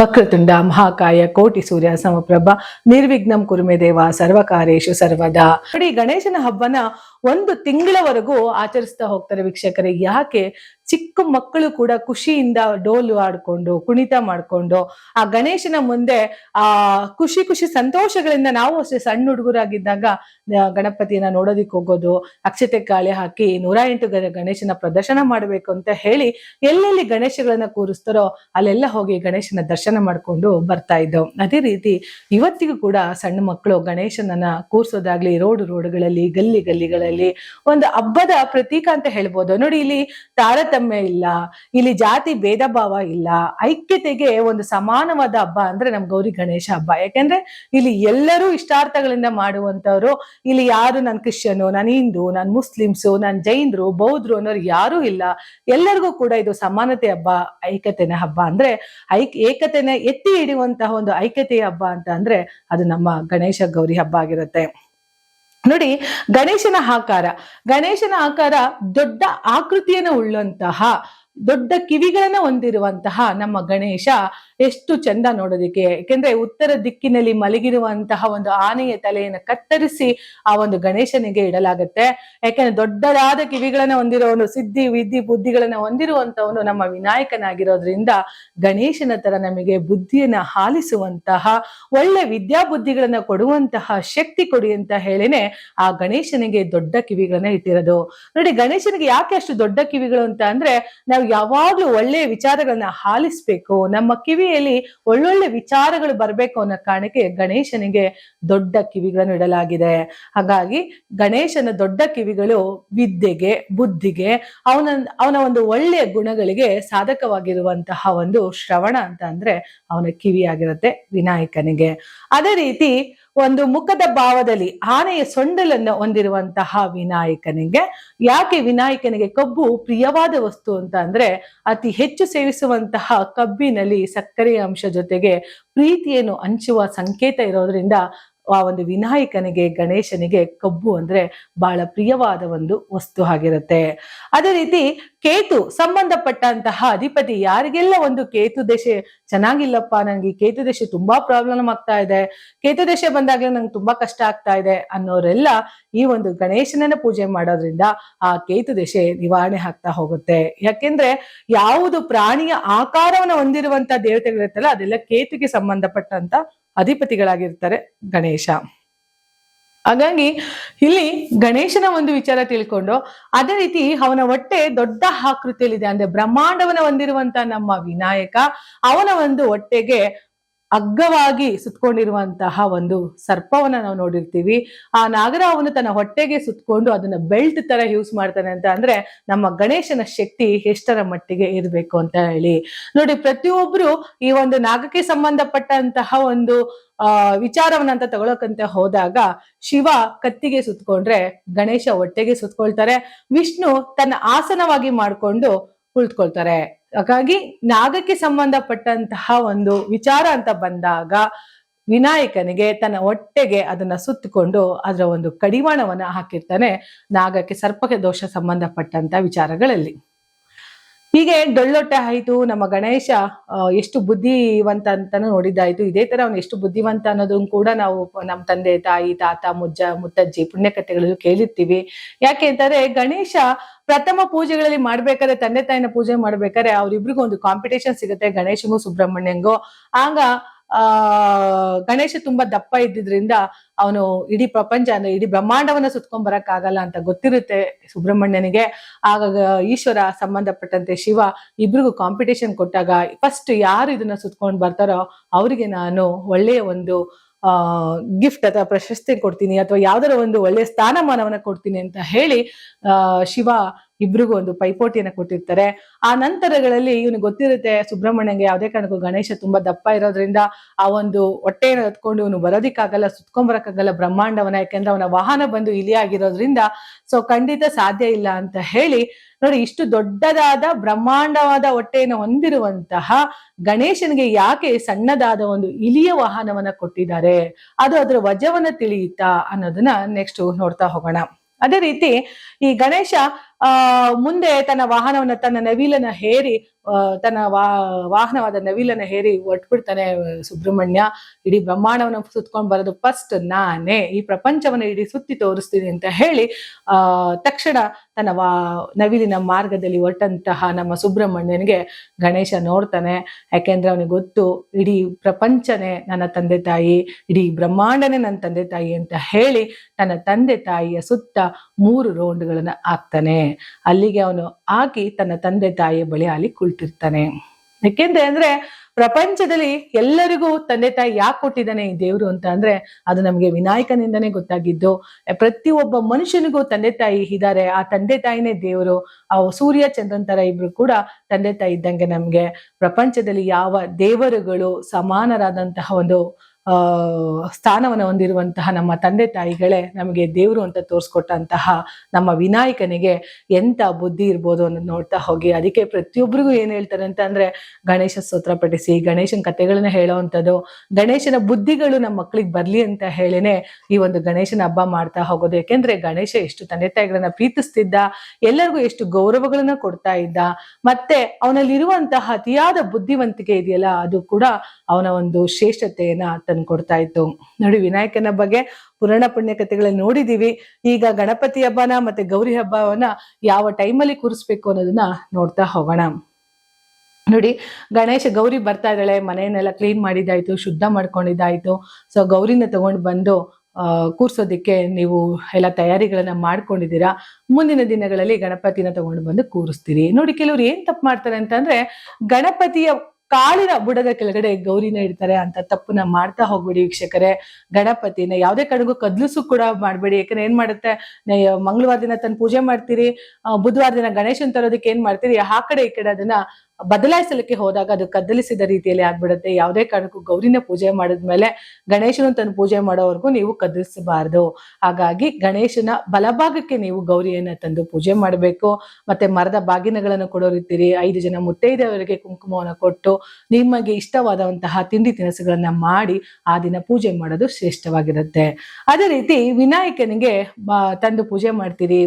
ವಕ್ರತುಂಡ ಮಹಾಕಾಯ ಕೋಟಿ ಸೂರ್ಯ ಸಮಪ್ರಭ ನಿರ್ವಿಘ್ನಂ ಕುರುಮೆ ದೇವ ಸರ್ವಕಾರೇಶು ಸರ್ವದಾ. ನೋಡಿ ಗಣೇಶನ ಹಬ್ಬನ ಒಂದು ತಿಂಗಳವರೆಗೂ ಆಚರಿಸ್ತಾ ಹೋಗ್ತಾರೆ ವೀಕ್ಷಕರೇ. ಯಾಕೆ? ಚಿಕ್ಕ ಮಕ್ಕಳು ಕೂಡ ಖುಷಿಯಿಂದ ಡೋಲು ಆಡ್ಕೊಂಡು, ಕುಣಿತ ಮಾಡ್ಕೊಂಡು, ಆ ಗಣೇಶನ ಮುಂದೆ, ಆ ಖುಷಿ ಖುಷಿ ಸಂತೋಷಗಳಿಂದ ನಾವು ಅಷ್ಟೇ ಸಣ್ಣ ಹುಡುಗರಾಗಿದ್ದಾಗ ಗಣಪತಿಯನ್ನ ನೋಡೋದಿಕ್ ಹೋಗೋದು, ಅಕ್ಷತೆ ಕಾಳೆ ಹಾಕಿ ನೂರ ಎಂಟು ಗಣೇಶನ ಪ್ರದರ್ಶನ ಮಾಡಬೇಕು ಅಂತ ಹೇಳಿ ಎಲ್ಲೆಲ್ಲಿ ಗಣೇಶಗಳನ್ನ ಕೂರಿಸ್ತಾರೋ ಅಲ್ಲೆಲ್ಲ ಹೋಗಿ ಗಣೇಶನ ದರ್ಶನ ಮಾಡ್ಕೊಂಡು ಬರ್ತಾ ಇದ್ದವು ಅದೇ ರೀತಿ ಇವತ್ತಿಗೂ ಕೂಡ ಸಣ್ಣ ಮಕ್ಕಳು ಗಣೇಶನನ್ನ ಕೂರ್ಸೋದಾಗ್ಲಿ, ರೋಡ್ ರೋಡ್ಗಳಲ್ಲಿ, ಗಲ್ಲಿ ಗಲ್ಲಿಗಳಲ್ಲಿ ಒಂದು ಹಬ್ಬದ ಪ್ರತೀಕ ಅಂತ ಹೇಳ್ಬೋದು. ನೋಡಿ ಇಲ್ಲಿ ತಾರತಮ್ಯ ಇಲ್ಲ, ಇಲ್ಲಿ ಜಾತಿ ಭೇದ ಭಾವ ಇಲ್ಲ, ಐಕ್ಯತೆಗೆ ಒಂದು ಸಮಾನವಾದ ಹಬ್ಬ ಅಂದ್ರೆ ನಮ್ ಗೌರಿ ಗಣೇಶ ಹಬ್ಬ. ಯಾಕೆಂದ್ರೆ ಇಲ್ಲಿ ಎಲ್ಲರೂ ಇಷ್ಟಾರ್ಥಗಳಿಂದ ಮಾಡುವಂತವ್ರು ಇಲ್ಲಿ ಯಾರು ನಾನು ಕ್ರಿಶ್ಚಿಯನ್, ನಾನು ಹಿಂದೂ, ನಾನು ಮುಸ್ಲಿಮ್ಸು, ನಾನು ಜೈನರು, ಬೌದ್ಧರು ಅನ್ನೋರು ಯಾರು ಇಲ್ಲ. ಎಲ್ಲರಿಗೂ ಕೂಡ ಇದು ಸಮಾನತೆ ಹಬ್ಬ, ಐಕ್ಯತೆನ ಹಬ್ಬ ಅಂದ್ರೆ ಐಕ್, ಏಕತೆನ ಎತ್ತಿ ಹಿಡಿಯುವಂತಹ ಒಂದು ಐಕ್ಯತೆಯ ಹಬ್ಬ ಅಂತ ಅಂದ್ರೆ ಅದು ನಮ್ಮ ಗಣೇಶ ಗೌರಿ ಹಬ್ಬ ಆಗಿರುತ್ತೆ. ನೋಡಿ ಗಣೇಶನ ಆಕಾರ. ಗಣೇಶನ ಆಕಾರ ದೊಡ್ಡ ಆಕೃತಿಯನ್ನು ಉಳ್ಳಂತಹ ದೊಡ್ಡ ಕಿವಿಗಳನ್ನ ಹೊಂದಿರುವಂತಹ ನಮ್ಮ ಗಣೇಶ ಎಷ್ಟು ಚಂದ ನೋಡೋದಿಕ್ಕೆ. ಯಾಕೆಂದ್ರೆ ಉತ್ತರ ದಿಕ್ಕಿನಲ್ಲಿ ಮಲಗಿರುವಂತಹ ಒಂದು ಆನೆಯ ತಲೆಯನ್ನು ಕತ್ತರಿಸಿ ಆ ಒಂದು ಗಣೇಶನಿಗೆ ಇಡಲಾಗುತ್ತೆ. ಯಾಕೆಂದ್ರೆ ದೊಡ್ಡದಾದ ಕಿವಿಗಳನ್ನ ಹೊಂದಿರೋನು, ಸಿದ್ಧಿ ವಿದ್ಧಿ ಬುದ್ಧಿಗಳನ್ನ ಹೊಂದಿರುವಂತವನು ನಮ್ಮ ವಿನಾಯಕನಾಗಿರೋದ್ರಿಂದ ಗಣೇಶನ ತರ ನಮಗೆ ಬುದ್ಧಿಯನ್ನ ಹಾಲಿಸುವಂತಹ, ಒಳ್ಳೆ ವಿದ್ಯಾಬುದ್ಧಿಗಳನ್ನ ಕೊಡುವಂತಹ ಶಕ್ತಿ ಕೊಡಿ ಅಂತ ಹೇಳಿನೇ ಆ ಗಣೇಶನಿಗೆ ದೊಡ್ಡ ಕಿವಿಗಳನ್ನ ಇಟ್ಟಿರೋದು. ನೋಡಿ ಗಣೇಶನಿಗೆ ಯಾಕೆ ಅಷ್ಟು ದೊಡ್ಡ ಕಿವಿಗಳು ಅಂತ ಅಂದ್ರೆ, ನಾವು ಯಾವಾಗ್ಲೂ ಒಳ್ಳೆಯ ವಿಚಾರಗಳನ್ನ ಹಾಲಿಸ್ಬೇಕು ನಮ್ಮ ಕಿವಿಯಲ್ಲಿ ಒಳ್ಳೊಳ್ಳೆ ವಿಚಾರಗಳು ಬರ್ಬೇಕು ಅನ್ನೋ ಕಾರಣಕ್ಕೆ ಗಣೇಶನಿಗೆ ದೊಡ್ಡ ಕಿವಿಗಳನ್ನು ಇಡಲಾಗಿದೆ. ಹಾಗಾಗಿ ಗಣೇಶನ ದೊಡ್ಡ ಕಿವಿಗಳು ವಿದ್ಯೆಗೆ, ಬುದ್ಧಿಗೆ, ಅವನ ಅವನ ಒಂದು ಒಳ್ಳೆಯ ಗುಣಗಳಿಗೆ ಸಾಧಕವಾಗಿರುವಂತಹ ಒಂದು ಶ್ರವಣ ಅಂತ ಅಂದ್ರೆ ಅವನ ಕಿವಿಯಾಗಿರುತ್ತೆ ವಿನಾಯಕನಿಗೆ. ಅದೇ ರೀತಿ ಒಂದು ಮುಖದ ಭಾವದಲ್ಲಿ ಆನೆಯ ಸೊಂಡಲನ್ನು ಹೊಂದಿರುವಂತಹ ವಿನಾಯಕನಿಗೆ. ಯಾಕೆ ವಿನಾಯಕನಿಗೆ ಕಬ್ಬು ಪ್ರಿಯವಾದ ವಸ್ತು ಅಂತ ಅಂದ್ರೆ ಅತಿ ಹೆಚ್ಚು ಸೇವಿಸುವಂತಹ ಕಬ್ಬಿನಲ್ಲಿ ಸಕ್ಕರೆಯ ಅಂಶ ಜೊತೆಗೆ ಪ್ರೀತಿಯನ್ನು ಹಂಚುವ ಸಂಕೇತ ಇರೋದ್ರಿಂದ ಆ ಒಂದು ವಿನಾಯಕನಿಗೆ, ಗಣೇಶನಿಗೆ ಕಬ್ಬು ಅಂದ್ರೆ ಬಹಳ ಪ್ರಿಯವಾದ ಒಂದು ವಸ್ತು ಆಗಿರುತ್ತೆ. ಅದೇ ರೀತಿ ಕೇತು ಸಂಬಂಧಪಟ್ಟಂತಹ ಅಧಿಪತಿ ಯಾರಿಗೆಲ್ಲ ಒಂದು ಕೇತು ದಶೆ ಚೆನ್ನಾಗಿಲ್ಲಪ್ಪ, ನಂಗೆ ಕೇತು ದಶೆ ತುಂಬಾ ಪ್ರಾಬ್ಲಮ್ ಆಗ್ತಾ ಇದೆ. ಕೇತು ದಶೆ ಬಂದಾಗಲೇ ನಂಗೆ ತುಂಬಾ ಕಷ್ಟ ಆಗ್ತಾ ಇದೆ ಅನ್ನೋರೆಲ್ಲ ಈ ಒಂದು ಗಣೇಶನನ್ನ ಪೂಜೆ ಮಾಡೋದ್ರಿಂದ ಆ ಕೇತು ದಶೆ ನಿವಾರಣೆ ಆಗ್ತಾ ಹೋಗುತ್ತೆ. ಯಾಕೆಂದ್ರೆ ಯಾವುದು ಪ್ರಾಣಿಯ ಆಕಾರವನ್ನು ಹೊಂದಿರುವಂತ ದೇವತೆಗಳಿರುತ್ತಲ್ಲ, ಅದೆಲ್ಲ ಕೇತುಗೆ ಸಂಬಂಧಪಟ್ಟಂತ ಅಧಿಪತಿಗಳಾಗಿರ್ತಾರೆ ಗಣೇಶ. ಹಾಗಾಗಿ ಇಲ್ಲಿ ಗಣೇಶನ ಒಂದು ವಿಚಾರ ತಿಳ್ಕೊಂಡು ಅದೇ ರೀತಿ ಅವನ ಹೊಟ್ಟೆ ದೊಡ್ಡ ಆಕೃತಿಯಲ್ಲಿದೆ. ಅಂದ್ರೆ ಬ್ರಹ್ಮಾಂಡವನ್ನ ಹೊಂದಿರುವಂತ ನಮ್ಮ ವಿನಾಯಕ ಅವನ ಒಂದು ಹೊಟ್ಟೆಗೆ ಅಗ್ಗವಾಗಿ ಸುತ್ಕೊಂಡಿರುವಂತಹ ಒಂದು ಸರ್ಪವನ್ನ ನಾವು ನೋಡಿರ್ತೀವಿ. ಆ ನಾಗರ ಅವನು ತನ್ನ ಹೊಟ್ಟೆಗೆ ಸುತ್ಕೊಂಡು ಅದನ್ನ ಬೆಲ್ಟ್ ತರ ಯೂಸ್ ಮಾಡ್ತಾನೆ ಅಂತ ಅಂದ್ರೆ ನಮ್ಮ ಗಣೇಶನ ಶಕ್ತಿ ಎಷ್ಟರ ಮಟ್ಟಿಗೆ ಇರಬೇಕು ಅಂತ ಹೇಳಿ. ನೋಡಿ, ಪ್ರತಿಯೊಬ್ರು ಈ ಒಂದು ನಾಗಕ್ಕೆ ಸಂಬಂಧಪಟ್ಟಂತಹ ಒಂದು, ಆ, ವಿಚಾರವನ್ನ ಅಂತ ತಗೊಳಕಂತ ಹೋದಾಗ ಶಿವ ಕತ್ತಿಗೆ ಸುತ್ಕೊಂಡ್ರೆ ಗಣೇಶ ಹೊಟ್ಟೆಗೆ ಸುತ್ಕೊಳ್ತಾರೆ. ವಿಷ್ಣು ತನ್ನ ಆಸನವಾಗಿ ಮಾಡ್ಕೊಂಡು ಕುಳಿತುಕೊಳ್ತಾರೆ. ಹಾಗಾಗಿ ನಾಗಕ್ಕೆ ಸಂಬಂಧಪಟ್ಟಂತಹ ಒಂದು ವಿಚಾರ ಅಂತ ಬಂದಾಗ ವಿನಾಯಕನಿಗೆ ತನ್ನ ಹೊಟ್ಟೆಗೆ ಅದನ್ನ ಸುತ್ತಕೊಂಡು ಅದರ ಒಂದು ಕಡಿವಾಣವನ್ನು ಹಾಕಿರ್ತಾನೆ ನಾಗಕ್ಕೆ ಸರ್ಪಕ್ಕೆ ದೋಷ ಸಂಬಂಧಪಟ್ಟಂತ ವಿಚಾರಗಳಲ್ಲಿ. ಹೀಗೆ ಡೊಳ್ಳೊಟ್ಟೆ ಆಯ್ತು, ನಮ್ಮ ಗಣೇಶ ಎಷ್ಟು ಬುದ್ಧಿವಂತ ಅಂತಾನು ನೋಡಿದ್ದಾಯ್ತು. ಇದೇ ತರ ಅವನು ಎಷ್ಟು ಬುದ್ಧಿವಂತ ಅನ್ನೋದನ್ನು ಕೂಡ ನಾವು ನಮ್ಮ ತಂದೆ, ತಾಯಿ, ತಾತ, ಮುಜ್ಜ, ಮುತ್ತಜ್ಜಿ ಪುಣ್ಯಕಥೆಗಳಲ್ಲಿ ಕೇಳಿರ್ತೀವಿ. ಯಾಕೆ ಅಂತಂದ್ರೆ ಗಣೇಶ ಪ್ರಥಮ ಪೂಜೆಗಳಲ್ಲಿ ಮಾಡ್ಬೇಕಾದ್ರೆ ತಂದೆ ತಾಯಿನ ಪೂಜೆ ಮಾಡ್ಬೇಕಾದ್ರೆ ಅವ್ರಿಬ್ರಿಗೂ ಒಂದು ಕಾಂಪಿಟೇಷನ್ ಸಿಗುತ್ತೆ ಗಣೇಶಗೂ ಸುಬ್ರಹ್ಮಣ್ಯಂಗೂ. ಆಗ ಆ, ಗಣೇಶ ತುಂಬಾ ದಪ್ಪ ಇದ್ದಿದ್ರಿಂದ ಅವನು ಇಡೀ ಪ್ರಪಂಚ ಅಂದ್ರೆ ಇಡೀ ಬ್ರಹ್ಮಾಂಡವನ್ನ ಸುತ್ಕೊಂಡ್ ಬರಕ್ ಆಗಲ್ಲ ಅಂತ ಗೊತ್ತಿರುತ್ತೆ ಸುಬ್ರಹ್ಮಣ್ಯನಿಗೆ. ಆಗ ಈಶ್ವರ ಸಂಬಂಧಪಟ್ಟಂತೆ ಶಿವ ಇಬ್ರಿಗೂ ಕಾಂಪಿಟೇಷನ್ ಕೊಟ್ಟಾಗ ಫಸ್ಟ್ ಯಾರು ಇದನ್ನ ಸುತ್ಕೊಂಡ್ ಬರ್ತಾರೋ ಅವರಿಗೆ ನಾನು ಒಳ್ಳೆಯ ಒಂದು, ಆ ಗಿಫ್ಟ್ ಅಥವಾ ಪ್ರಶಸ್ತಿ ಕೊಡ್ತೀನಿ ಅಥವಾ ಯಾವ್ದಾರ ಒಂದು ಒಳ್ಳೆಯ ಸ್ಥಾನಮಾನವನ್ನ ಕೊಡ್ತೀನಿ ಅಂತ ಹೇಳಿ ಶಿವ ಇಬ್ರಿಗೂ ಒಂದು ಪೈಪೋಟಿಯನ್ನ ಕೊಟ್ಟಿರ್ತಾರೆ. ಆ ನಂತರಗಳಲ್ಲಿ ಇವನು ಗೊತ್ತಿರುತ್ತೆ ಸುಬ್ರಹ್ಮಣ್ಯಂಗೆ ಯಾವುದೇ ಕಾರಣಕ್ಕೂ ಗಣೇಶ ತುಂಬಾ ದಪ್ಪ ಇರೋದ್ರಿಂದ ಆ ಒಂದು ಹೊಟ್ಟೆಯನ್ನು ಹತ್ಕೊಂಡು ಇವನು ಬರೋದಿಕ್ಕಾಗಲ್ಲ ಸುತ್ಕೊಂಬರಕ್ಕಾಗಲ್ಲ ಬ್ರಹ್ಮಾಂಡವನ ಯಾಕೆಂದ್ರೆ ಅವನ ವಾಹನ ಬಂದು ಇಲಿಯಾಗಿರೋದ್ರಿಂದ ಸೊ ಖಂಡಿತ ಸಾಧ್ಯ ಇಲ್ಲ ಅಂತ ಹೇಳಿ ನೋಡಿ ಇಷ್ಟು ದೊಡ್ಡದಾದ ಬ್ರಹ್ಮಾಂಡವಾದ ಹೊಟ್ಟೆಯನ್ನು ಹೊಂದಿರುವಂತಹ ಗಣೇಶನಿಗೆ ಯಾಕೆ ಸಣ್ಣದಾದ ಒಂದು ಇಲಿಯ ವಾಹನವನ್ನ ಕೊಟ್ಟಿದ್ದಾರೆ? ಅದು ಅದರ ವಜವನ್ನ ತಿಳಿಯುತ್ತಾ ಅನ್ನೋದನ್ನ ನೆಕ್ಸ್ಟ್ ನೋಡ್ತಾ ಹೋಗೋಣ. ಅದೇ ರೀತಿ ಈ ಗಣೇಶ ಆ, ಮುಂದೆ ತನ್ನ ವಾಹನವನ್ನ ತನ್ನ ನವಿಲನ್ನ ಹೇರಿ ತನ್ನ ವಾಹನವಾದ ನವಿಲನ್ನ ಹೇರಿ ಒಟ್ಬಿಡ್ತಾನೆ ಸುಬ್ರಹ್ಮಣ್ಯ. ಇಡೀ ಬ್ರಹ್ಮಾಂಡವನ್ನ ಸುತ್ಕೊಂಡ್ ಬರೋದು ಫಸ್ಟ್ ನಾನೇ. ಈ ಪ್ರಪಂಚವನ್ನ ಇಡೀ ಸುತ್ತಿ ತೋರಿಸ್ತೀನಿ ಅಂತ ಹೇಳಿ, ಆ, ತಕ್ಷಣ ತನ್ನ ವಾ, ನವಿಲಿನ ಮಾರ್ಗದಲ್ಲಿ ಒಟ್ಟಂತಹ ನಮ್ಮ ಸುಬ್ರಹ್ಮಣ್ಯನಿಗೆ ಗಣೇಶ ನೋಡ್ತಾನೆ. ಯಾಕೆಂದ್ರೆ ಅವನಿಗೆ ಗೊತ್ತು, ಇಡೀ ಪ್ರಪಂಚನೇ ನನ್ನ ತಂದೆ ತಾಯಿ, ಇಡೀ ಬ್ರಹ್ಮಾಂಡನೇ ನನ್ನ ತಂದೆ ತಾಯಿ ಅಂತ ಹೇಳಿ ತನ್ನ ತಂದೆ ತಾಯಿಯ ಸುತ್ತ ಮೂರು ರೌಂಡ್ಗಳನ್ನ ಹಾಕ್ತಾನೆ. ಅಲ್ಲಿಗೆ ಅವನು ಹಾಕಿ ತನ್ನ ತಂದೆ ತಾಯಿಯ ಬಳಿ ಅಲ್ಲಿ ಕುಳಿತಿರ್ತಾನೆ. ಯಾಕೆಂದ್ರೆ ಅಂದ್ರೆ ಪ್ರಪಂಚದಲ್ಲಿ ಎಲ್ಲರಿಗೂ ತಂದೆ ತಾಯಿ ಯಾಕೆ ಕೊಟ್ಟಿದ್ದಾನೆ ಈ ದೇವರು ಅಂತ ಅಂದ್ರೆ ಅದು ನಮಗೆ ವಿನಾಯಕನಿಂದನೇ ಗೊತ್ತಾಗಿದ್ದು. ಪ್ರತಿ ಒಬ್ಬ ಮನುಷ್ಯನಿಗೂ ತಂದೆ ತಾಯಿ ಇದ್ದಾರೆ. ಆ ತಂದೆ ತಾಯಿನೇ ದೇವರು. ಆ ಸೂರ್ಯ, ಚಂದ್ರನ್ ತರ ಇಬ್ರು ಕೂಡ ತಂದೆ ತಾಯಿ ಇದ್ದಂಗೆ ನಮ್ಗೆ. ಪ್ರಪಂಚದಲ್ಲಿ ಯಾವ ದೇವರುಗಳು ಸಮಾನರಾದಂತಹ ಒಂದು ಸ್ಥಾನವನ್ನು ಹೊಂದಿರುವಂತಹ ನಮ್ಮ ತಂದೆ ತಾಯಿಗಳೇ ನಮಗೆ ದೇವರು ಅಂತ ತೋರಿಸ್ಕೊಟ್ಟಂತಹ ನಮ್ಮ ವಿನಾಯಕನಿಗೆ ಎಂಥ ಬುದ್ಧಿ ಇರ್ಬೋದು ಅನ್ನೋದು ನೋಡ್ತಾ ಹೋಗಿ. ಅದಕ್ಕೆ ಪ್ರತಿಯೊಬ್ಬರಿಗೂ ಏನು ಹೇಳ್ತಾರೆ ಅಂತ ಅಂದ್ರೆ, ಗಣೇಶ ಸ್ತೋತ್ರ ಪಠಿಸಿ, ಗಣೇಶನ ಕಥೆಗಳನ್ನ ಹೇಳೋವಂಥದ್ದು ಗಣೇಶನ ಬುದ್ಧಿಗಳು ನಮ್ಮ ಮಕ್ಕಳಿಗೆ ಬರಲಿ ಅಂತ ಹೇಳಿನೇ ಈ ಒಂದು ಗಣೇಶನ ಹಬ್ಬ ಮಾಡ್ತಾ ಹೋಗೋದು. ಯಾಕೆಂದ್ರೆ ಗಣೇಶ ಎಷ್ಟು ತಂದೆ ತಾಯಿಗಳನ್ನ ಪ್ರೀತಿಸ್ತಿದ್ದ, ಎಲ್ಲರಿಗೂ ಎಷ್ಟು ಗೌರವಗಳನ್ನ ಕೊಡ್ತಾ ಇದ್ದ, ಮತ್ತೆ ಅವನಲ್ಲಿರುವಂತಹ ಅತಿಯಾದ ಬುದ್ಧಿವಂತಿಕೆ ಇದೆಯಲ್ಲ, ಅದು ಕೂಡ ಅವನ ಒಂದು ಶ್ರೇಷ್ಠತೆಯನ್ನ ಕೊಡ್ತಾ ಇತ್ತು. ನೋಡಿ, ವಿನಾಯಕನ ಬಗ್ಗೆ ಪುರಾಣ ಪುಣ್ಯ ಕಥೆಗಳನ್ನ ನೋಡಿದೀವಿ. ಈಗ ಗಣಪತಿ ಹಬ್ಬನ ಮತ್ತೆ ಗೌರಿ ಹಬ್ಬವನ್ನ ಯಾವ ಟೈಮಲ್ಲಿ ಕೂರಿಸ್ಬೇಕು ಅನ್ನೋದನ್ನ ನೋಡ್ತಾ ಹೋಗೋಣ. ನೋಡಿ, ಗಣೇಶ ಗೌರಿ ಬರ್ತಾ ಇದ್ದಾಳೆ, ಮನೆಯನ್ನೆಲ್ಲ ಕ್ಲೀನ್ ಮಾಡಿದ್ದಾಯ್ತು, ಶುದ್ಧ ಮಾಡ್ಕೊಂಡಿದ್ದಾಯ್ತು. ಸೊ ಗೌರಿನ ತಗೊಂಡು ಬಂದು ಕೂರ್ಸೋದಿಕ್ಕೆ ನೀವು ಎಲ್ಲ ತಯಾರಿಗಳನ್ನ ಮಾಡ್ಕೊಂಡಿದ್ದೀರಾ. ಮುಂದಿನ ದಿನಗಳಲ್ಲಿ ಗಣಪತಿನ ತಗೊಂಡು ಬಂದು ಕೂರಿಸ್ತೀರಿ. ನೋಡಿ, ಕೆಲವ್ರು ಏನ್ ತಪ್ಪು ಮಾಡ್ತಾರೆ ಅಂತಂದ್ರೆ, ಗಣಪತಿಯ ಕಾಲಿನ ಬುಡದ ಕೆಳಗಡೆ ಗೌರಿನ ಇಡ್ತಾರೆ ಅಂತ ತಪ್ಪನ್ನ ಮಾಡ್ತಾ ಹೋಗ್ಬೇಡಿ ವೀಕ್ಷಕರೇ. ಗಣಪತಿನ ಯಾವುದೇ ಕಡೆಗೂ ಕದ್ಲಿಸು ಕೂಡ ಮಾಡ್ಬೇಡಿ. ಯಾಕಂದ್ರೆ ಏನ್ ಮಾಡುತ್ತೆ? ಮಂಗಳವಾರ ದಿನ ತಂದು ಪೂಜೆ ಮಾಡ್ತೀರಿ. ಬುಧವಾರ ದಿನ ಗಣೇಶನ್ ತರೋದಕ್ಕೆ ಏನ್ ಮಾಡ್ತೀರಿ? ಆ ಕಡೆ ಈ ಕಡೆ ಅದನ್ನ ಬದಲಾಯಿಸಲಿಕ್ಕೆ ಹೋದಾಗ ಅದು ಕದ್ದಲಿಸಿದ ರೀತಿಯಲ್ಲಿ ಆಗ್ಬಿಡುತ್ತೆ. ಯಾವುದೇ ಕಾರಣಕ್ಕೂ ಗೌರಿನ ಪೂಜೆ ಮಾಡಿದ್ಮೇಲೆ ಗಣೇಶನ ತಂದು ಪೂಜೆ ಮಾಡೋವರೆಗೂ ನೀವು ಕದಲಿಸಬಾರದು ಹಾಗಾಗಿ ಗಣೇಶನ ಬಲಭಾಗಕ್ಕೆ ನೀವು ಗೌರಿಯನ್ನ ತಂದು ಪೂಜೆ ಮಾಡಬೇಕು. ಮತ್ತೆ ಮರದ ಬಾಗಿನಗಳನ್ನು ಕೊಡೋರಿರ್ತೀರಿ ಐದು ಜನ ಮುತ್ತೈದೆಯವರಿಗೆ ಕುಂಕುಮವನ್ನು ಕೊಟ್ಟು ನಿಮಗೆ ಇಷ್ಟವಾದಂತಹ ತಿಂಡಿ ತಿನಿಸುಗಳನ್ನ ಮಾಡಿ ಆ ದಿನ ಪೂಜೆ ಮಾಡೋದು ಶ್ರೇಷ್ಠವಾಗಿರುತ್ತೆ. ಅದೇ ರೀತಿ ವಿನಾಯಕನಿಗೆ ತಂದು ಪೂಜೆ ಮಾಡ್ತೀರಿ.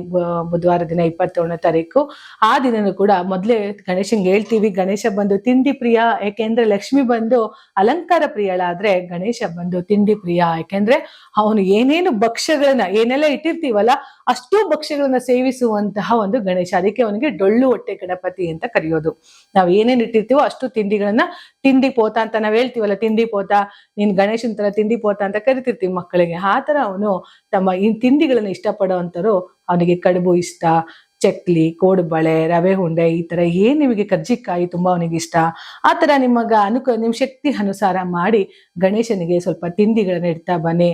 ಬುಧವಾರ ದಿನ ಇಪ್ಪತ್ತೇಳನೇ ತಾರೀಕು. ಆ ದಿನನೂ ಕೂಡ ಮೊದಲೇ ಗಣೇಶನ್ಗೆ ಹೇಳ್ತೀವಿ. ಗಣೇಶ ಬಂದು ತಿಂಡಿ ಪ್ರಿಯ ಯಾಕೆಂದ್ರೆ ಲಕ್ಷ್ಮಿ ಬಂದು ಅಲಂಕಾರ ಪ್ರಿಯಳಾದ್ರೆ ಗಣೇಶ ಬಂದು ತಿಂಡಿ ಪ್ರಿಯ. ಯಾಕೆಂದ್ರೆ ಅವನು ಏನೇನು ಭಕ್ಷ್ಯಗಳನ್ನ, ಏನೆಲ್ಲ ಇಟ್ಟಿರ್ತೀವಲ್ಲ, ಅಷ್ಟು ಭಕ್ಷ್ಯಗಳನ್ನ ಸೇವಿಸುವಂತಹ ಒಂದು ಗಣೇಶ. ಅದಕ್ಕೆ ಅವನಿಗೆ ಡೊಳ್ಳು ಹೊಟ್ಟೆ ಗಣಪತಿ ಅಂತ ಕರೆಯೋದು. ನಾವ್ ಏನೇನ್ ಇಟ್ಟಿರ್ತೀವೋ ಅಷ್ಟು ತಿಂಡಿಗಳನ್ನ ತಿಂಡಿ ಪೋತ ಅಂತ ನಾವ್ ಹೇಳ್ತೀವಲ್ಲ, ತಿಂಡಿ ಪೋತ, ನೀನ್ ಗಣೇಶನ್ ತರ ತಿಂಡಿ ಪೋತ ಅಂತ ಕರಿತಿರ್ತೀವಿ ಮಕ್ಕಳಿಗೆ. ಆ ತರ ಅವನು ತಮ್ಮ ಈ ತಿಂಡಿಗಳನ್ನ ಇಷ್ಟಪಡುವಂತರು ಅವನಿಗೆ ಕಡುಬು ಇಷ್ಟ ಚಕ್ಲಿ, ಕೋಡುಬಳೆ, ರವೆ ಉಂಡೆ ಈ ತರ ಏನ್ ನಿಮಗೆ ಕರ್ಜಿಕಾಯಿ ತುಂಬಾ ಅವನಿಗೆ ಇಷ್ಟ, ಆ ತರ ನಿಮಗ ಅನುಕ, ನಿಮ್ ಶಕ್ತಿ ಅನುಸಾರ ಮಾಡಿ ಗಣೇಶನಿಗೆ ಸ್ವಲ್ಪ ತಿಂಡಿಗಳನ್ನ ಇಡ್ತಾ ಬನ್ನಿ.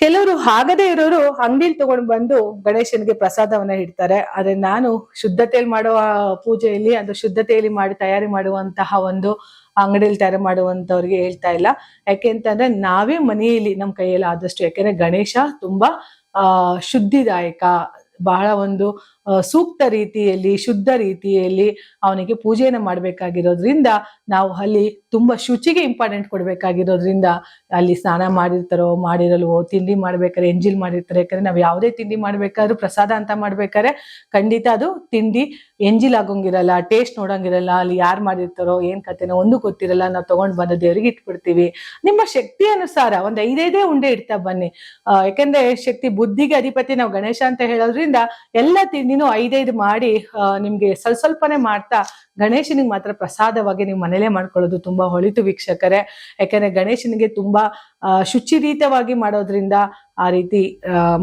ಕೆಲವರು ಆಗದೇ ಇರೋರು ಅಂಗಡಿಲಿ ತಗೊಂಡು ಬಂದು ಗಣೇಶನಿಗೆ ಪ್ರಸಾದವನ್ನ ಇಡ್ತಾರೆ. ಆದ್ರೆ ನಾನು ಶುದ್ಧತೆಯಲ್ಲಿ ಮಾಡುವ ಪೂಜೆಯಲ್ಲಿ ಅದು ಶುದ್ಧತೆಯಲ್ಲಿ ಮಾಡಿ ತಯಾರಿ ಮಾಡುವಂತಹ ಒಂದು ಅಂಗಡಿಯಲ್ಲಿ ತಯಾರು ಮಾಡುವಂತವ್ರಿಗೆ ಹೇಳ್ತಾ ಇಲ್ಲ. ಯಾಕೆ ಅಂತಂದ್ರೆ ನಾವೇ ಮನೆಯಲ್ಲಿ ನಮ್ಮ ಕೈಯಲ್ಲಿ ಆದಷ್ಟು, ಯಾಕೆಂದ್ರೆ ಗಣೇಶ ತುಂಬಾ ಶುದ್ಧಿದಾಯಕ, ಬಹಳ ಒಂದು ಸೂಕ್ತ ರೀತಿಯಲ್ಲಿ, ಶುದ್ಧ ರೀತಿಯಲ್ಲಿ ಅವನಿಗೆ ಪೂಜೆಯನ್ನು ಮಾಡಬೇಕಾಗಿರೋದ್ರಿಂದ ನಾವು ಅಲ್ಲಿ ತುಂಬಾ ಶುಚಿಗೆ ಇಂಪಾರ್ಟೆಂಟ್ ಕೊಡಬೇಕಾಗಿರೋದ್ರಿಂದ ಅಲ್ಲಿ ಸ್ನಾನ ಮಾಡಿರ್ತಾರೋ, ಮಾಡಿರಲ್ವೋ, ತಿಂಡಿ ಮಾಡ್ಬೇಕಾದ್ರೆ ಎಂಜಿಲ್ ಮಾಡಿರ್ತಾರೆ, ಯಾಕಂದ್ರೆ ನಾವು ಯಾವುದೇ ತಿಂಡಿ ಮಾಡ್ಬೇಕಾದ್ರೂ ಪ್ರಸಾದ ಅಂತ ಮಾಡ್ಬೇಕಾದ್ರೆ ಖಂಡಿತ ಅದು ತಿಂಡಿ ಎಂಜಿಲ್ ಆಗೋಂಗಿರಲ್ಲ ಟೇಸ್ಟ್ ನೋಡೋಂಗಿರಲ್ಲ, ಅಲ್ಲಿ ಯಾರು ಮಾಡಿರ್ತಾರೋ, ಏನ್ ಕತೆನೋ ಒಂದು ಗೊತ್ತಿರಲ್ಲ, ನಾವು ತಗೊಂಡ್ ಬಂದ ದೇವರಿಗೆ ಇಟ್ಬಿಡ್ತೀವಿ. ನಿಮ್ಮ ಶಕ್ತಿ ಅನುಸಾರ ಒಂದ್ ಐದೈದೇ ಉಂಡೆ ಇಡ್ತಾ ಬನ್ನಿ. ಯಾಕಂದ್ರೆ ಶಕ್ತಿ ಬುದ್ಧಿಗೆ ಅಧಿಪತಿ ನಾವು ಗಣೇಶ ಅಂತ ಹೇಳೋದ್ರಿಂದ ಎಲ್ಲ ತಿಂಡಿನೂ ಐದೈದು ಮಾಡಿ ನಿಮ್ಗೆ ಸ್ವಲ್ಪ ಸ್ವಲ್ಪನೇ ಮಾಡ್ತಾ ಗಣೇಶನಿಗೆ ಮಾತ್ರ ಪ್ರಸಾದವಾಗಿ ನೀವು ಮನೇಲೆ ಮಾಡ್ಕೊಳ್ಳೋದು ತುಂಬಾ ಹೊಳಿತು ವೀಕ್ಷಕರೇ. ಯಾಕಂದ್ರೆ ಗಣೇಶನಿಗೆ ತುಂಬಾ ಶುಚಿರೀತವಾಗಿ ಮಾಡೋದ್ರಿಂದ ಆ ರೀತಿ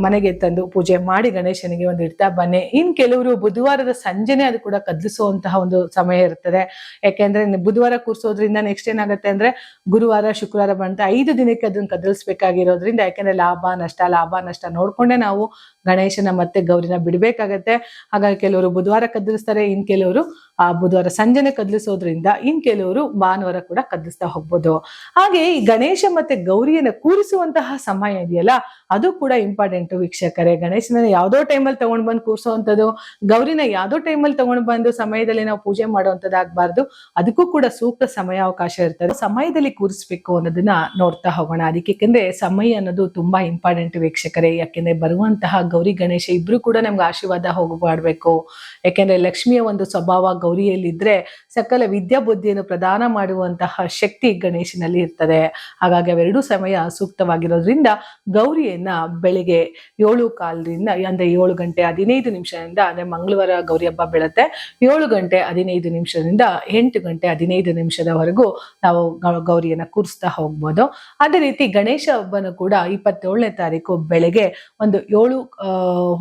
ಮನೆಗೆ ತಂದು ಪೂಜೆ ಮಾಡಿ ಗಣೇಶನಿಗೆ ಒಂದು ಇಡ್ತಾ ಬನ್ನಿ. ಇನ್ ಕೆಲವರು ಬುಧವಾರದ ಸಂಜೆನೆ ಅದು ಕೂಡ ಕದಲಿಸುವಂತಹ ಒಂದು ಸಮಯ ಇರ್ತದೆ. ಯಾಕೆಂದ್ರೆ ಬುಧವಾರ ಕೂರಿಸೋದ್ರಿಂದ ನೆಕ್ಸ್ಟ್ ಏನಾಗುತ್ತೆ ಅಂದ್ರೆ ಗುರುವಾರ, ಶುಕ್ರವಾರ ಬಂತ ಐದು ದಿನಕ್ಕೆ ಅದನ್ನ ಕದಲಿಸ್ಬೇಕಾಗಿರೋದ್ರಿಂದ, ಯಾಕೆಂದ್ರೆ ಲಾಭ, ನಷ್ಟ ಲಾಭ, ನಷ್ಟ ನೋಡ್ಕೊಂಡೆ ನಾವು ಗಣೇಶನ ಮತ್ತೆ ಗೌರಿನ ಬಿಡ್ಬೇಕಾಗತ್ತೆ. ಹಾಗಾಗಿ ಕೆಲವರು ಬುಧವಾರ ಕದಲಿಸ್ತಾರೆ, ಇನ್ ಕೆಲವರು ಆ ಬುಧವಾರ ಸಂಜೆನೆ ಕದಲಿಸೋದ್ರಿಂದ ಇನ್ ಕೆಲವರು ಭಾನುವಾರ ಕೂಡ ಕದಲಿಸ್ತಾ ಹೋಗ್ಬೋದು. ಹಾಗೆ ಈ ಗಣೇಶ ಮತ್ತೆ ಗೌರಿಯನ್ನ ಕೂರಿಸುವಂತಹ ಸಮಯ ಇದೆಯಲ್ಲ, ಅದು ಕೂಡ ಇಂಪಾರ್ಟೆಂಟ್ ವೀಕ್ಷಕರೇ. ಗಣೇಶನ ಯಾವ್ದೋ ಟೈಮಲ್ಲಿ ತಗೊಂಡ್ ಬಂದು ಕೂರಿಸುವಂಥದ್ದು, ಗೌರಿನ ಯಾವ್ದೋ ಟೈಮಲ್ಲಿ ತಗೊಂಡ್ ಬಂದು ಸಮಯದಲ್ಲಿ ನಾವು ಪೂಜೆ ಮಾಡುವಂಥದ್ದಾಗಬಾರ್ದು, ಅದಕ್ಕೂ ಕೂಡ ಸೂಕ್ತ ಸಮಯಾವಕಾಶ ಇರ್ತದೆ. ಸಮಯದಲ್ಲಿ ಕೂರಿಸ್ಬೇಕು ಅನ್ನೋದನ್ನ ನೋಡ್ತಾ ಹೋಗೋಣ. ಅದಕ್ಕೆ ಸಮಯ ಅನ್ನೋದು ತುಂಬಾ ಇಂಪಾರ್ಟೆಂಟ್ ವೀಕ್ಷಕರೇ. ಯಾಕೆಂದ್ರೆ ಬರುವಂತಹ ಗೌರಿ ಗಣೇಶ ಇಬ್ರು ಕೂಡ ನಮ್ಗೆ ಆಶೀರ್ವಾದ ಹೋಗಬಾಡ್ಬೇಕು ಯಾಕೆಂದ್ರೆ ಲಕ್ಷ್ಮಿಯ ಒಂದು ಸ್ವಭಾವ ಗೌರಿಯಲ್ಲಿದ್ರೆ ಸಕಲ ವಿದ್ಯಾ ಬುದ್ಧಿಯನ್ನು ಪ್ರದಾನ ಮಾಡುವಂತಹ ಶಕ್ತಿ ಗಣೇಶನಲ್ಲಿ ಇರ್ತದೆ. ಹಾಗಾಗಿ ಅವೆರಡೂ ಸಮಯ ಸೂಕ್ತವಾಗಿರೋದ್ರಿಂದ ಗೌರಿಯನ್ನ ಬೆಳಿಗ್ಗೆ ಏಳು ಕಾಲದಿಂದ ಅಂದ್ರೆ ಏಳು ಗಂಟೆ ಹದಿನೈದು ನಿಮಿಷದಿಂದ, ಅಂದ್ರೆ ಮಂಗಳವಾರ ಗೌರಿ ಹಬ್ಬ ಬೀಳುತ್ತೆ, ಏಳು ಗಂಟೆ ಹದಿನೈದು ನಿಮಿಷದಿಂದ ಎಂಟು ಗಂಟೆ ಹದಿನೈದು ನಿಮಿಷದವರೆಗೂ ನಾವು ಗೌರಿಯನ್ನ ಕೂರಿಸ್ತಾ ಹೋಗ್ಬೋದು. ಅದೇ ರೀತಿ ಗಣೇಶ ಹಬ್ಬನು ಕೂಡ ಇಪ್ಪತ್ತೇಳನೇ ತಾರೀಕು ಬೆಳಗ್ಗೆ ಒಂದು ಏಳು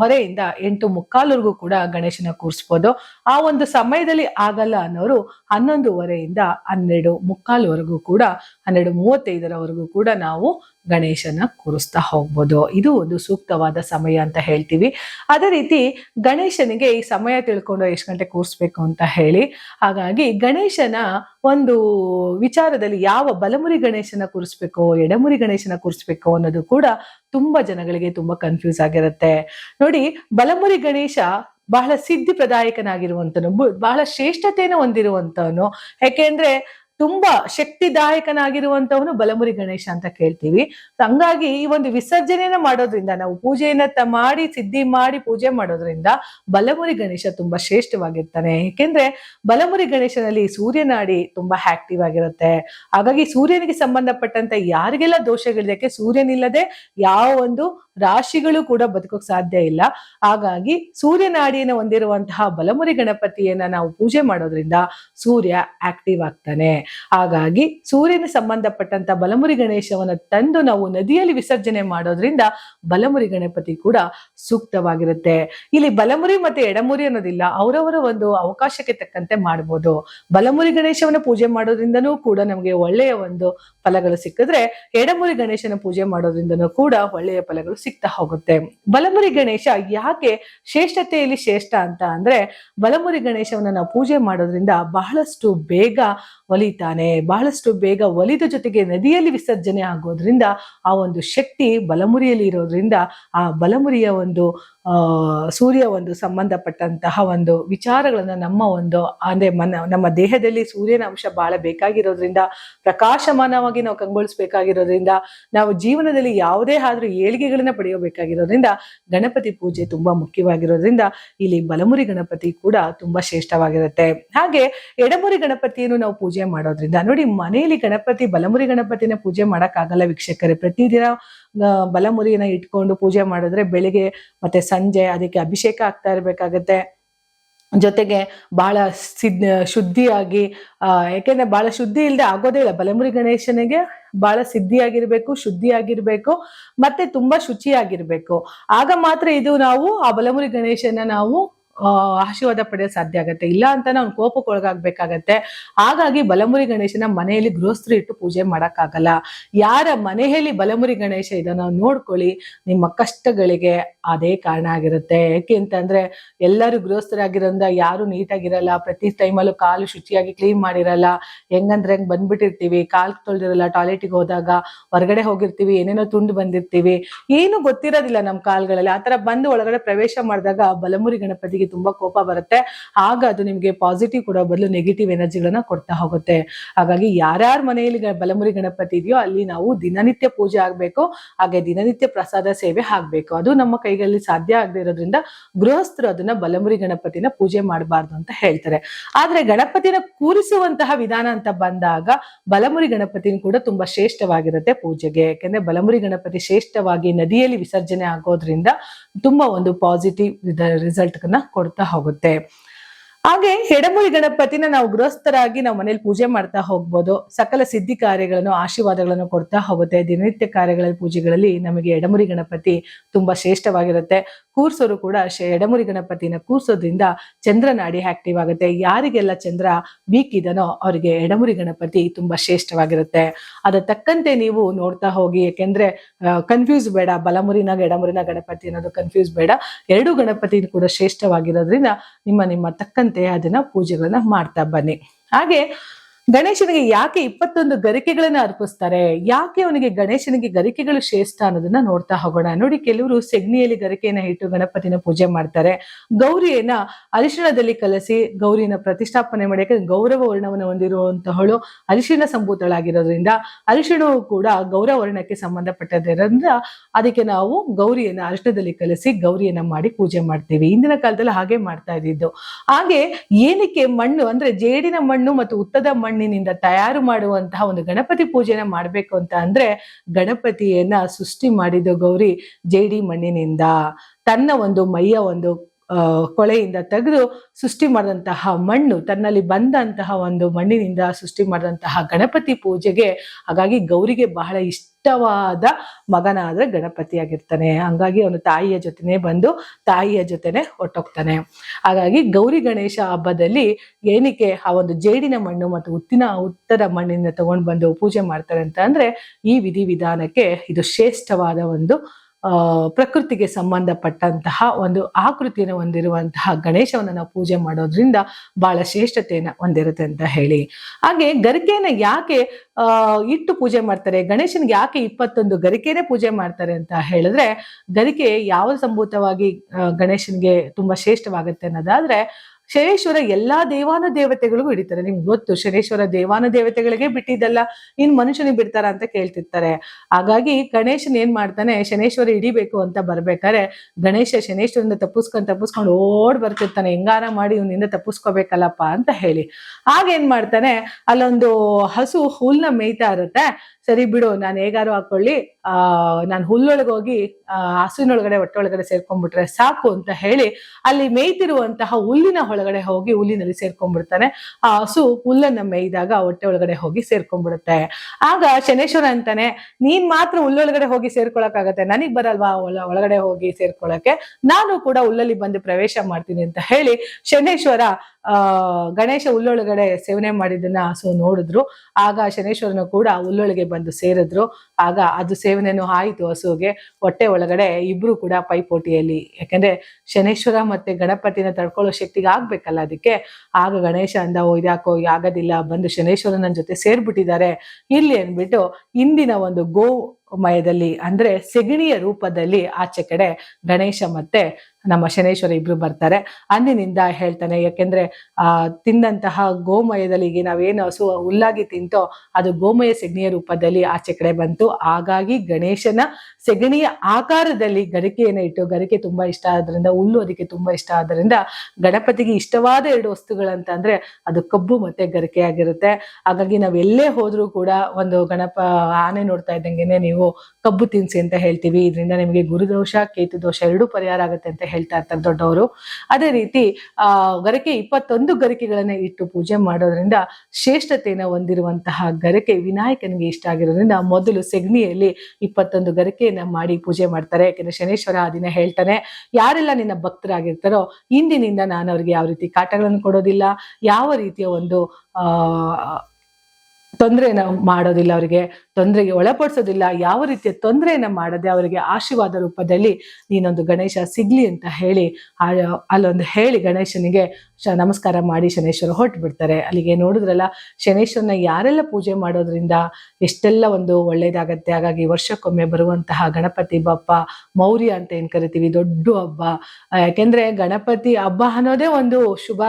ಹೊರೆಯಿಂದ ಎಂಟು ಮುಕ್ಕಾಲ್ವರೆಗೂ ಕೂಡ ಗಣೇಶನ ಕೂರಿಸ್ಬೋದು. ಆ ಒಂದು ಸಮಯದಲ್ಲಿ ಆಗಲ್ಲ ಅನ್ನೋರು ಹನ್ನೊಂದುವರೆಯಿಂದ ಹನ್ನೆರಡು ಮುಕ್ಕಾಲ್ವರೆಗೂ ಕೂಡ, ಹನ್ನೆರಡು ಮೂವತ್ತೈದರವರೆಗೂ ಕೂಡ ನಾವು ಗಣೇಶನ ಕೂರಿಸ್ತಾ ಹೋಗ್ಬೋದು. ಇದು ಒಂದು ಸೂಕ್ತವಾದ ಸಮಯ ಅಂತ ಹೇಳ್ತೀವಿ. ಅದೇ ರೀತಿ ಗಣೇಶನಿಗೆ ಈ ಸಮಯ ತಿಳ್ಕೊಂಡು ಎಷ್ಟು ಗಂಟೆ ಕೂರಿಸ್ಬೇಕು ಅಂತ ಹೇಳಿ, ಹಾಗಾಗಿ ಗಣೇಶನ ಒಂದು ವಿಚಾರದಲ್ಲಿ ಯಾವ ಬಲಮುರಿ ಗಣೇಶನ ಕೂರಿಸ್ಬೇಕು, ಎಡಮುರಿ ಗಣೇಶನ ಕೂರಿಸ್ಬೇಕು ಅನ್ನೋದು ಕೂಡ ತುಂಬಾ ಜನಗಳಿಗೆ ತುಂಬಾ ಕನ್ಫ್ಯೂಸ್ ಆಗಿರುತ್ತೆ. ನೋಡಿ, ಬಲಮುರಿ ಗಣೇಶ ಬಹಳ ಸಿದ್ಧಿ ಪ್ರದಾಯಕನಾಗಿರುವಂತನು ಬಹಳ ಶ್ರೇಷ್ಠತೆಯನ್ನು ಹೊಂದಿರುವಂತವನು. ಯಾಕೆಂದ್ರೆ ತುಂಬಾ ಶಕ್ತಿದಾಯಕನಾಗಿರುವಂತವನು ಬಲಮುರಿ ಗಣೇಶ ಅಂತ ಕೇಳ್ತೀವಿ. ಹಂಗಾಗಿ ಈ ಒಂದು ವಿಸರ್ಜನೆಯನ್ನ ಮಾಡೋದ್ರಿಂದ, ನಾವು ಪೂಜೆಯನ್ನ ಮಾಡಿ, ಸಿದ್ಧಿ ಮಾಡಿ ಪೂಜೆ ಮಾಡೋದ್ರಿಂದ ಬಲಮುರಿ ಗಣೇಶ ತುಂಬಾ ಶ್ರೇಷ್ಠವಾಗಿರ್ತಾನೆ. ಏಕೆಂದ್ರೆ ಬಲಮುರಿ ಗಣೇಶನಲ್ಲಿ ಸೂರ್ಯನಾಡಿ ತುಂಬಾ ಆಕ್ಟಿವ್ ಆಗಿರುತ್ತೆ. ಹಾಗಾಗಿ ಸೂರ್ಯನಿಗೆ ಸಂಬಂಧಪಟ್ಟಂತ ಯಾರಿಗೆಲ್ಲ ದೋಷಗಳಿದೆ ಸೂರ್ಯನಿಲ್ಲದೆ ಯಾವ ಒಂದು ರಾಶಿಗಳು ಕೂಡ ಬದುಕೋಕ್ ಸಾಧ್ಯ ಇಲ್ಲ. ಹಾಗಾಗಿ ಸೂರ್ಯನಾಡಿಯನ್ನು ಹೊಂದಿರುವಂತಹ ಬಲಮುರಿ ಗಣಪತಿಯನ್ನ ನಾವು ಪೂಜೆ ಮಾಡೋದ್ರಿಂದ ಸೂರ್ಯ ಆಕ್ಟಿವ್ ಆಗ್ತಾನೆ. ಹಾಗಾಗಿ ಸೂರ್ಯನ ಸಂಬಂಧಪಟ್ಟಂತ ಬಲಮುರಿ ಗಣೇಶವನ್ನ ತಂದು ನಾವು ನದಿಯಲ್ಲಿ ವಿಸರ್ಜನೆ ಮಾಡೋದ್ರಿಂದ ಬಲಮುರಿ ಗಣಪತಿ ಕೂಡ ಸೂಕ್ತವಾಗಿರುತ್ತೆ. ಇಲ್ಲಿ ಬಲಮುರಿ ಮತ್ತೆ ಎಡಮುರಿ ಅನ್ನೋದಿಲ್ಲ, ಅವರವರ ಒಂದು ಅವಕಾಶಕ್ಕೆ ತಕ್ಕಂತೆ ಮಾಡ್ಬೋದು. ಬಲಮುರಿ ಗಣೇಶವನ್ನ ಪೂಜೆ ಮಾಡೋದ್ರಿಂದನೂ ಕೂಡ ನಮಗೆ ಒಳ್ಳೆಯ ಒಂದು ಫಲಗಳು ಸಿಕ್ಕಿದ್ರೆ ಎಡಮುರಿ ಗಣೇಶನ ಪೂಜೆ ಮಾಡೋದ್ರಿಂದನೂ ಕೂಡ ಒಳ್ಳೆಯ ಫಲಗಳು ಸಿಗ್ತಾ ಹೋಗುತ್ತೆ. ಬಲಮುರಿ ಗಣೇಶ ಯಾಕೆ ಶ್ರೇಷ್ಠತೆಯಲ್ಲಿ ಶ್ರೇಷ್ಠ ಅಂತ ಅಂದ್ರೆ ಬಲಮುರಿ ಗಣೇಶವನ್ನ ನಾವು ಪೂಜೆ ಮಾಡೋದ್ರಿಂದ ಬಹಳಷ್ಟು ಬೇಗ ಒಲಿತಾನೆ, ಬಹಳಷ್ಟು ಬೇಗ ಒಲಿದ ಜೊತೆಗೆ ನದಿಯಲ್ಲಿ ವಿಸರ್ಜನೆ ಆಗೋದ್ರಿಂದ ಆ ಒಂದು ಶಕ್ತಿ ಬಲಮುರಿಯಲ್ಲಿ ಇರೋದ್ರಿಂದ ಆ ಬಲಮುರಿಯ ಒಂದು ಸೂರ್ಯ ಒಂದು ಸಂಬಂಧಪಟ್ಟಂತಹ ಒಂದು ವಿಚಾರಗಳನ್ನ ನಮ್ಮ ಒಂದು, ಅಂದ್ರೆ ನಮ್ಮ ದೇಹದಲ್ಲಿ ಸೂರ್ಯನ ಅಂಶ ಬಹಳ ಬೇಕಾಗಿರೋದ್ರಿಂದ ಪ್ರಕಾಶಮಾನವಾಗಿ ನಾವು ಕಂಗೊಳಿಸ್ಬೇಕಾಗಿರೋದ್ರಿಂದ, ನಾವು ಜೀವನದಲ್ಲಿ ಯಾವುದೇ ಆದ್ರೂ ಏಳಿಗೆಗಳನ್ನ ಪಡೆಯಬೇಕಾಗಿರೋದ್ರಿಂದ, ಗಣಪತಿ ಪೂಜೆ ತುಂಬಾ ಮುಖ್ಯವಾಗಿರೋದ್ರಿಂದ, ಇಲ್ಲಿ ಬಲಮುರಿ ಗಣಪತಿ ಕೂಡ ತುಂಬಾ ಶ್ರೇಷ್ಠವಾಗಿರುತ್ತೆ. ಹಾಗೆ ಎಡಮುರಿ ಗಣಪತಿಯನ್ನು ನಾವು ಪೂಜೆ ಮಾಡೋದ್ರಿಂದ, ನೋಡಿ ಮನೆಯಲ್ಲಿ ಗಣಪತಿ, ಬಲಮುರಿ ಗಣಪತಿನ ಪೂಜೆ ಮಾಡೋಕ್ಕಾಗಲ್ಲ ವೀಕ್ಷಕರೇ. ಪ್ರತಿದಿನ ಬಲಮುರಿಯನ್ನ ಇಟ್ಕೊಂಡು ಪೂಜೆ ಮಾಡಿದ್ರೆ ಬೆಳಿಗ್ಗೆ ಮತ್ತೆ ಸಂಜೆ ಅದಕ್ಕೆ ಅಭಿಷೇಕ ಆಗ್ತಾ ಇರ್ಬೇಕಾಗತ್ತೆ. ಜೊತೆಗೆ ಬಹಳ ಸಿದ್, ಶುದ್ಧಿಯಾಗಿ ಯಾಕೆಂದ್ರೆ ಬಹಳ ಶುದ್ಧಿ ಇಲ್ಲದೆ ಆಗೋದೇ ಇಲ್ಲ. ಬಲಮುರಿ ಗಣೇಶನಿಗೆ ಬಹಳ ಸಿದ್ಧಿಯಾಗಿರ್ಬೇಕು, ಶುದ್ಧಿಯಾಗಿರ್ಬೇಕು, ಮತ್ತೆ ತುಂಬಾ ಶುಚಿಯಾಗಿರ್ಬೇಕು. ಆಗ ಮಾತ್ರ ಇದು ನಾವು ಆ ಬಲಮುರಿ ಗಣೇಶನ ನಾವು ಆಶೀರ್ವಾದ ಪಡೆಯಲು ಸಾಧ್ಯ ಆಗುತ್ತೆ. ಇಲ್ಲ ಅಂತ ನಾವು ಕೋಪಕ್ಕೆ ಹಾಗಾಗಿ ಬಲಮುರಿ ಗಣೇಶನ ಮನೆಯಲ್ಲಿ ಗೃಹಸ್ಥರು ಇಟ್ಟು ಪೂಜೆ ಮಾಡಕ್ಕಾಗಲ್ಲ. ಯಾರ ಮನೆಯಲ್ಲಿ ಬಲಮುರಿ ಗಣೇಶ ಇದನ್ನ ನೋಡ್ಕೊಳ್ಳಿ. ನಿಮ್ಮ ಕಷ್ಟಗಳಿಗೆ ಅದೇ ಕಾರಣ ಆಗಿರುತ್ತೆ. ಯಾಕೆ ಅಂತಂದ್ರೆ ಎಲ್ಲರೂ ಗೃಹಸ್ಥರಾಗಿರೋದ್ರಿಂದ ಯಾರು ನೀಟಾಗಿರಲ್ಲ. ಪ್ರತಿ ಟೈಮಲ್ಲೂ ಕಾಲು ಶುಚಿಯಾಗಿ ಕ್ಲೀನ್ ಮಾಡಿರಲ್ಲ. ಹೆಂಗಂದ್ರೆ ಹೆಂಗ್ ಬಂದ್ಬಿಟ್ಟಿರ್ತೀವಿ. ಕಾಲ್ ತೊಳ್ದಿರಲ್ಲ ಟಾಯ್ಲೆಟಿಗೆ ಹೋದಾಗ. ಹೊರಗಡೆ ಹೋಗಿರ್ತೀವಿ. ಏನೇನೋ ತುಂಡು ಬಂದಿರ್ತೀವಿ. ಏನು ಗೊತ್ತಿರೋದಿಲ್ಲ ನಮ್ಮ ಕಾಲ್ಗಳಲ್ಲಿ. ಆತರ ಬಂದು ಒಳಗಡೆ ಪ್ರವೇಶ ಮಾಡಿದಾಗ ಬಲಮುರಿ ಗಣಪತಿಗೆ ತುಂಬಾ ಕೋಪ ಬರುತ್ತೆ. ಆಗ ಅದು ನಿಮ್ಗೆ ಪಾಸಿಟಿವ್ ಕೊಡೋ ಬದಲು ನೆಗೆಟಿವ್ ಎನರ್ಜಿಗಳನ್ನ ಕೊಡ್ತಾ ಹೋಗುತ್ತೆ. ಹಾಗಾಗಿ ಯಾರ್ಯಾರ ಮನೆಯಲ್ಲಿ ಬಲಮುರಿ ಗಣಪತಿ ಇದೆಯೋ ಅಲ್ಲಿ ನಾವು ದಿನನಿತ್ಯ ಪೂಜೆ ಆಗ್ಬೇಕು, ಹಾಗೆ ದಿನನಿತ್ಯ ಪ್ರಸಾದ ಸೇವೆ ಆಗ್ಬೇಕು. ಅದು ನಮ್ಮ ಕೈಗಳಲ್ಲಿ ಸಾಧ್ಯ ಆಗದೆ ಇರೋದ್ರಿಂದ ಗೃಹಸ್ಥರು ಅದನ್ನ ಬಲಮುರಿ ಗಣಪತಿನ ಪೂಜೆ ಮಾಡಬಾರ್ದು ಅಂತ ಹೇಳ್ತಾರೆ. ಆದ್ರೆ ಗಣಪತಿನ ಕೂರಿಸುವಂತಹ ವಿಧಾನ ಅಂತ ಬಂದಾಗ ಬಲಮುರಿ ಗಣಪತಿನ ಕೂಡ ತುಂಬಾ ಶ್ರೇಷ್ಠವಾಗಿರುತ್ತೆ ಪೂಜೆಗೆ. ಯಾಕಂದ್ರೆ ಬಲಮುರಿ ಗಣಪತಿ ಶ್ರೇಷ್ಠವಾಗಿ ನದಿಯಲ್ಲಿ ವಿಸರ್ಜನೆ ಆಗೋದ್ರಿಂದ ತುಂಬಾ ಒಂದು ಪಾಸಿಟಿವ್ ರಿಸಲ್ಟ್ ಕೊಡ್ತಾ ಹೋಗುತ್ತೆ. ಹಾಗೆ ಎಡಮುರಿ ಗಣಪತಿನ ನಾವು ಗೃಹಸ್ಥರಾಗಿ ನಾವು ಮನೇಲಿ ಪೂಜೆ ಮಾಡ್ತಾ ಹೋಗ್ಬೋದು. ಸಕಲ ಸಿದ್ಧಿ ಕಾರ್ಯಗಳನ್ನು, ಆಶೀರ್ವಾದಗಳನ್ನು ಕೊಡ್ತಾ ಹೋಗುತ್ತೆ. ದಿನನಿತ್ಯ ಕಾರ್ಯಗಳಲ್ಲಿ, ಪೂಜೆಗಳಲ್ಲಿ ನಮಗೆ ಎಡಮುರಿ ಗಣಪತಿ ತುಂಬಾ ಶ್ರೇಷ್ಠವಾಗಿರುತ್ತೆ. ಕೂರ್ಸೋರು ಕೂಡ ಎಡಮುರಿ ಗಣಪತಿನ ಕೂರ್ಸೋದ್ರಿಂದ ಚಂದ್ರನಾಡಿ ಆಕ್ಟಿವ್ ಆಗುತ್ತೆ. ಯಾರಿಗೆಲ್ಲ ಚಂದ್ರ ವೀಕ್ ಇದನೋ ಅವರಿಗೆ ಎಡಮುರಿ ಗಣಪತಿ ತುಂಬಾ ಶ್ರೇಷ್ಠವಾಗಿರುತ್ತೆ. ಅದ ತಕ್ಕಂತೆ ನೀವು ನೋಡ್ತಾ ಹೋಗಿ ಯಾಕೆಂದ್ರೆ ಕನ್ಫ್ಯೂಸ್ ಬೇಡ. ಬಲಮುರಿನಾಗ ಎಡಮುರಿನ ಗಣಪತಿ ಅನ್ನೋದು ಕನ್ಫ್ಯೂಸ್ ಬೇಡ. ಎರಡು ಗಣಪತಿ ಕೂಡ ಶ್ರೇಷ್ಠವಾಗಿರೋದ್ರಿಂದ ನಿಮ್ಮ ನಿಮ್ಮ ತಕ್ಕಂತೆ ಅದನ್ನ ಪೂಜೆಗಳನ್ನ ಮಾಡ್ತಾ ಬನ್ನಿ. ಹಾಗೆ ಗಣೇಶನಿಗೆ ಯಾಕೆ ಇಪ್ಪತ್ತೊಂದು ಗರಿಕೆಗಳನ್ನ ಅರ್ಪಿಸ್ತಾರೆ? ಯಾಕೆ ಅವನಿಗೆ ಗಣೇಶನಿಗೆ ಗರಿಕೆಗಳು ಶ್ರೇಷ್ಠ ಅನ್ನೋದನ್ನ ನೋಡ್ತಾ ಹೋಗೋಣ. ನೋಡಿ ಕೆಲವರು ಸೆಗ್ನಿಯಲ್ಲಿ ಗರಿಕೆಯನ್ನ ಇಟ್ಟು ಗಣಪತಿನ ಪೂಜೆ ಮಾಡ್ತಾರೆ. ಗೌರಿಯನ್ನ ಅರಿಶಿಣದಲ್ಲಿ ಕಲಸಿ ಗೌರಿಯನ್ನ ಪ್ರತಿಷ್ಠಾಪನೆ ಮಾಡಿ ಗೌರವ ವರ್ಣವನ್ನು ಹೊಂದಿರುವಂತಹಳು ಅರಿಶಿಣ ಸಂಭೂತಳಾಗಿರೋದ್ರಿಂದ ಅರಿಶಿಣವು ಕೂಡ ಗೌರವ ವರ್ಣಕ್ಕೆ ಸಂಬಂಧಪಟ್ಟದಿರೋದ್ರ ಅದಕ್ಕೆ ನಾವು ಗೌರಿಯನ್ನ ಅರಿಶಿಣದಲ್ಲಿ ಕಲಸಿ ಗೌರಿಯನ್ನ ಮಾಡಿ ಪೂಜೆ ಮಾಡ್ತೀವಿ. ಇಂದಿನ ಕಾಲದಲ್ಲಿ ಹಾಗೆ ಮಾಡ್ತಾ ಇದ್ದಿದ್ದು. ಹಾಗೆ ಏನಕ್ಕೆ ಮಣ್ಣು ಅಂದ್ರೆ ಜೇಡಿನ ಮಣ್ಣು ಮತ್ತು ಉತ್ತದ ಮಣ್ಣಿನಿಂದ ತಯಾರು ಮಾಡುವಂತಹ ಒಂದು ಗಣಪತಿ ಪೂಜೆನ ಮಾಡಬೇಕು ಅಂತ ಅಂದ್ರೆ ಗಣಪತಿಯನ್ನ ಸೃಷ್ಟಿ ಮಾಡಿದ ಗೌರಿ ಜೇಡಿ ಮಣ್ಣಿನಿಂದ. ತನ್ನ ಒಂದು ಮೈಯ ಒಂದು ಕೊಳೆಯಿಂದ ತೆಗೆದು ಸೃಷ್ಟಿ ಮಾಡಿದಂತಹ ಮಣ್ಣು, ತನ್ನಲ್ಲಿ ಬಂದಂತಹ ಒಂದು ಮಣ್ಣಿನಿಂದ ಸೃಷ್ಟಿ ಮಾಡಿದಂತಹ ಗಣಪತಿ ಪೂಜೆಗೆ ಹಾಗಾಗಿ ಗೌರಿಗೆ ಬಹಳ ಇಷ್ಟವಾದ ಮಗನಾದ್ರೆ ಗಣಪತಿಯಾಗಿರ್ತಾನೆ. ಹಂಗಾಗಿ ಅವನು ತಾಯಿಯ ಜೊತೆನೆ ಬಂದು ತಾಯಿಯ ಜೊತೆನೆ ಹೊಟ್ಟೋಗ್ತಾನೆ ಹಾಗಾಗಿ ಗೌರಿ ಗಣೇಶ ಹಬ್ಬದಲ್ಲಿ ಏನಕ್ಕೆ ಆ ಒಂದು ಜೇಡಿನ ಮಣ್ಣು ಮತ್ತು ಉತ್ತಿನ ಉತ್ತರ ಮಣ್ಣಿನ ತಗೊಂಡು ಬಂದು ಪೂಜೆ ಮಾಡ್ತಾರೆ ಅಂತ ಅಂದ್ರೆ ಈ ವಿಧಿವಿಧಾನಕ್ಕೆ ಇದು ಶ್ರೇಷ್ಠವಾದ ಒಂದು ಪ್ರಕೃತಿಗೆ ಸಂಬಂಧಪಟ್ಟಂತಹ ಒಂದು ಆಕೃತಿಯನ್ನು ಹೊಂದಿರುವಂತಹ ಗಣೇಶವನ್ನ ನಾವು ಪೂಜೆ ಮಾಡೋದ್ರಿಂದ ಬಹಳ ಶ್ರೇಷ್ಠತೆಯನ್ನು ಹೊಂದಿರುತ್ತೆ ಅಂತ ಹೇಳಿ. ಹಾಗೆ ಗರಿಕೆಯನ್ನ ಯಾಕೆ ಇಟ್ಟು ಪೂಜೆ ಮಾಡ್ತಾರೆ? ಗಣೇಶನಿಗೆ ಯಾಕೆ ಇಪ್ಪತ್ತೊಂದು ಗರಿಕೆನೇ ಪೂಜೆ ಮಾಡ್ತಾರೆ ಅಂತ ಹೇಳಿದ್ರೆ, ಗರಿಕೆ ಯಾವ ಸಂಭೂತವಾಗಿ ಗಣೇಶನ್ಗೆ ತುಂಬಾ ಶ್ರೇಷ್ಠವಾಗುತ್ತೆ ಅನ್ನೋದಾದ್ರೆ ಶನೇಶ್ವರ ಎಲ್ಲಾ ದೇವಾನ ದೇವತೆಗಳಿಗೂ ಹಿಡಿತಾರೆ. ನಿಮ್ಗೆ ಗೊತ್ತು, ಶನೇಶ್ವರ ದೇವಾನ ದೇವತೆಗಳಿಗೆ ಬಿಟ್ಟಿದ್ದಲ್ಲ, ಇನ್ ಮನುಷ್ಯನಿಗೆ ಬಿಡ್ತಾರ ಅಂತ ಕೇಳ್ತಿರ್ತಾರೆ. ಹಾಗಾಗಿ ಗಣೇಶನ್ ಏನ್ ಮಾಡ್ತಾನೆ, ಶನೇಶ್ವರ ಹಿಡಿಬೇಕು ಅಂತ ಬರ್ಬೇಕಾರೆ ಗಣೇಶ ಶನೇಶ್ವರಿಂದ ತಪ್ಪಿಸ್ಕೊಂಡ್ ತಪ್ಪಿಸ್ಕೊಂಡು ಓಡ್ ಬರ್ತಿರ್ತಾನೆ, ಹೆಂಗಾರ ಮಾಡಿ ಇವನಿಂದ ತಪ್ಪಿಸ್ಕೋಬೇಕಲ್ಲಪ್ಪ ಅಂತ ಹೇಳಿ. ಆಗೇನ್ ಮಾಡ್ತಾನೆ, ಅಲ್ಲೊಂದು ಹಸು ಹುಲ್ನ ಮೇಯ್ತಾ ಇರುತ್ತೆ. ಸರಿ ಬಿಡು, ನಾನು ಹೇಗಾರು ಹಾಕೊಳ್ಳಿ. ಆ, ನಾನು ಹುಲ್ಲೊಳಗೆ ಹೋಗಿ, ಆ, ಹಸುವಿನೊಳಗಡೆ ಹೊಟ್ಟೆ ಒಳಗಡೆ ಸೇರ್ಕೊಂಡ್ಬಿಟ್ರೆ ಸಾಕು ಅಂತ ಹೇಳಿ ಅಲ್ಲಿ ಮೇಯ್ತಿರುವಂತಹ ಹುಲ್ಲಿನ ಒಳಗಡೆ ಹೋಗಿ ಹುಲ್ಲಿನಲ್ಲಿ ಸೇರ್ಕೊಂಡ್ಬಿಡ್ತಾನೆ. ಆ ಹಸು ಹುಲ್ಲನ್ನ ಮೇಯ್ದಾಗ ಹೊಟ್ಟೆ ಒಳಗಡೆ ಹೋಗಿ ಸೇರ್ಕೊಂಡ್ಬಿಡುತ್ತೆ. ಆಗ ಶನೇಶ್ವರ ಅಂತಾನೆ, ನೀನ್ ಮಾತ್ರ ಹುಲ್ಲೊಳಗಡೆ ಹೋಗಿ ಸೇರ್ಕೊಳಕ್ಕಾಗತ್ತೆ. ನನಗ್ ಬರಲ್ವಾ ಒಳಗಡೆ ಹೋಗಿ ಸೇರ್ಕೊಳಕ್ಕೆ? ನಾನು ಕೂಡ ಹುಲ್ಲಲ್ಲಿ ಬಂದು ಪ್ರವೇಶ ಮಾಡ್ತೀನಿ ಅಂತ ಹೇಳಿ ಶನೇಶ್ವರ ಆ, ಗಣೇಶ ಹುಲ್ಲೊಳಗಡೆ ಸೇವನೆ ಮಾಡಿದ್ದನ್ನ ಹಸು ನೋಡಿದ್ರು. ಆಗ ಶನೇಶ್ವರನು ಕೂಡ ಹುಲ್ಲೊಳಗೆ ಬಂದು ಸೇರಿದ್ರು. ಆಗ ಅದು ಸೇವನೆನೂ ಆಯಿತು ಹಸುಗೆ. ಹೊಟ್ಟೆ ಒಳಗಡೆ ಇಬ್ರು ಕೂಡ ಪೈಪೋಟಿಯಲ್ಲಿ. ಯಾಕಂದ್ರೆ ಶನೇಶ್ವರ ಮತ್ತೆ ಗಣಪತಿನ ತಡ್ಕೊಳ್ಳೋ ಶಕ್ತಿಗೆ ಆಗ್ಬೇಕಲ್ಲ ಅದಕ್ಕೆ. ಆಗ ಗಣೇಶ ಅಂದ, ಓ ಇದ್ಯಾಕೋ ಆಗೋದಿಲ್ಲ, ಬಂದು ಶನೇಶ್ವರನ ಜೊತೆ ಸೇರ್ಬಿಟ್ಟಿದ್ದಾರೆ. ಇಲ್ಲಿ ಅಂದ್ಬಿಟ್ಟು ಇಂದಿನ ಒಂದು ಗೋ ಮಯದಲ್ಲಿ, ಅಂದ್ರೆ ಸೆಗಣಿಯ ರೂಪದಲ್ಲಿ ಆಚೆ ಕಡೆ ಗಣೇಶ ಮತ್ತೆ ನಮ್ಮ ಶನೇಶ್ವರ ಇಬ್ರು ಬರ್ತಾರೆ. ಅಂದಿನಿಂದ ಹೇಳ್ತಾನೆ, ಯಾಕೆಂದ್ರೆ, ಆ, ತಿಂದಂತಹ ಗೋಮಯದಲ್ಲಿ ಈಗ ನಾವೇನು ಹಸು, ಹುಲ್ಲಾಗಿ ತಿಂತೋ, ಅದು ಗೋಮಯ ಸೆಗಣಿಯ ರೂಪದಲ್ಲಿ ಆಚೆ ಕಡೆ ಬಂತು. ಹಾಗಾಗಿ ಗಣೇಶನ ಸೆಗಣಿಯ ಆಕಾರದಲ್ಲಿ ಗರಿಕೆಯನ್ನು ಇಟ್ಟು, ಗರಿಕೆ ತುಂಬಾ ಇಷ್ಟ ಆದ್ರಿಂದ, ಹುಲ್ಲು ಅದಕ್ಕೆ ತುಂಬಾ ಇಷ್ಟ ಆದ್ರಿಂದ, ಗಣಪತಿಗೆ ಇಷ್ಟವಾದ ಎರಡು ವಸ್ತುಗಳಂತ ಅಂದ್ರೆ, ಅದು ಕಬ್ಬು ಮತ್ತೆ ಗರಿಕೆ ಆಗಿರುತ್ತೆ ಹಾಗಾಗಿ ನಾವೆಲ್ಲೇ ಎಲ್ಲೇ ಹೋದ್ರೂ ಕೂಡ ಒಂದು ಗಣಪ, ಆನೆ ನೋಡ್ತಾ ಇದ್ದಂಗೆನೆ ನೀವು ಕಬ್ಬು ತಿನ್ಸಿ ಅಂತ ಹೇಳ್ತೀವಿ. ಇದರಿಂದ ನಿಮಗೆ ಗುರುದೋಷ ಕೇತು ದೋಷ ಎರಡೂ ಪರಿಹಾರ ಆಗುತ್ತೆ ಅಂತ ಹೇಳ್ತಾ ಇರ್ತಾರೆ ದೊಡ್ಡವರು. ಅದೇ ರೀತಿ, ಆ, ಗರಕೆ ಇಪ್ಪತ್ತೊಂದು ಗರಿಕೆಗಳನ್ನ ಇಟ್ಟು ಪೂಜೆ ಮಾಡೋದ್ರಿಂದ ಶ್ರೇಷ್ಠತೆಯನ್ನು ಹೊಂದಿರುವಂತಹ ಗರಿಕೆ ವಿನಾಯಕನಿಗೆ ಇಷ್ಟ ಆಗಿರೋದ್ರಿಂದ ಮೊದಲು ಸೆಗ್ನಿಯಲ್ಲಿ ಇಪ್ಪತ್ತೊಂದು ಗರಿಕೆಯನ್ನ ಮಾಡಿ ಪೂಜೆ ಮಾಡ್ತಾರೆ. ಯಾಕಂದ್ರೆ ಶನೇಶ್ವರ ಆ ದಿನ ಹೇಳ್ತಾನೆ, ಯಾರೆಲ್ಲ ನಿನ್ನ ಭಕ್ತರಾಗಿರ್ತಾರೋ, ಇಂದಿನಿಂದ ನಾನು ಅವರಿಗೆ ಯಾವ ರೀತಿ ಕಾಟಗಳನ್ನು ಕೊಡೋದಿಲ್ಲ, ಯಾವ ರೀತಿಯ ಒಂದು, ಆ, ತೊಂದರೆನ ಮಾಡೋದಿಲ್ಲ ಅವರಿಗೆ. ತೊಂದರೆಗೆ ಒಳಪಡಿಸೋದಿಲ್ಲ. ಯಾವ ರೀತಿಯ ತೊಂದರೆಯನ್ನ ಮಾಡದೆ ಅವರಿಗೆ ಆಶೀರ್ವಾದ ರೂಪದಲ್ಲಿ ನೀನೊಂದು ಗಣೇಶ ಸಿಗ್ಲಿ ಅಂತ ಹೇಳಿ ಅಲ್ಲೊಂದು ಹೇಳಿ ಗಣೇಶನಿಗೆ ನಮಸ್ಕಾರ ಮಾಡಿ ಶನೇಶ್ವರ ಹೊರಟು ಬಿಡ್ತಾರೆ ಅಲ್ಲಿಗೆ ನೋಡಿದ್ರಲ್ಲ, ಶನೇಶ್ವರನ ಯಾರೆಲ್ಲ ಪೂಜೆ ಮಾಡೋದ್ರಿಂದ ಎಷ್ಟೆಲ್ಲ ಒಂದು ಒಳ್ಳೇದಾಗತ್ತೆ. ಹಾಗಾಗಿ ವರ್ಷಕ್ಕೊಮ್ಮೆ ಬರುವಂತಹ ಗಣಪತಿ ಬಪ್ಪ ಮೌರ್ಯ ಅಂತ ಏನ್ ಕರಿತೀವಿ, ದೊಡ್ಡ ಹಬ್ಬ. ಯಾಕೆಂದ್ರೆ ಗಣಪತಿ ಹಬ್ಬ ಅನ್ನೋದೇ ಒಂದು ಶುಭ